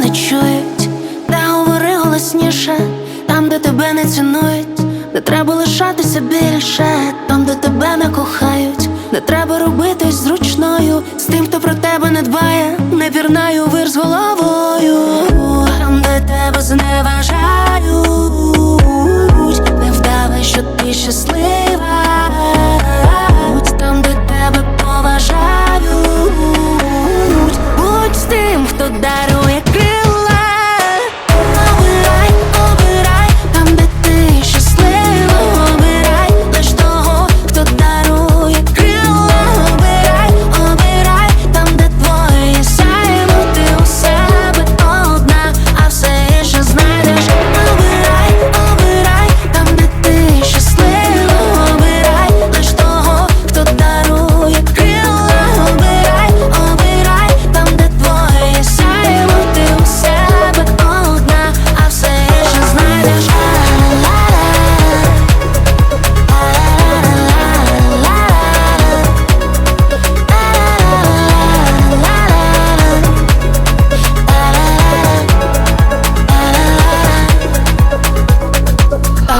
не чують, де говори голосніше, там, де тебе не цінують, де треба лишатися більше, там, де тебе не кохають, де треба робитись зручною, з тим, хто про тебе не дбає, не вірнаю вир з головою,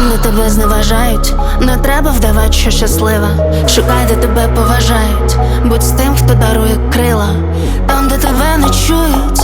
Там, де тебе зневажають, не треба вдавати, що щаслива. Шукай, де тебе поважають, будь з тим, хто дарує крила. Там, де тебе не чують,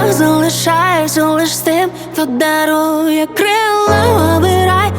щаслива, залишайся лиш з тим, хто дарує крила. Обирай,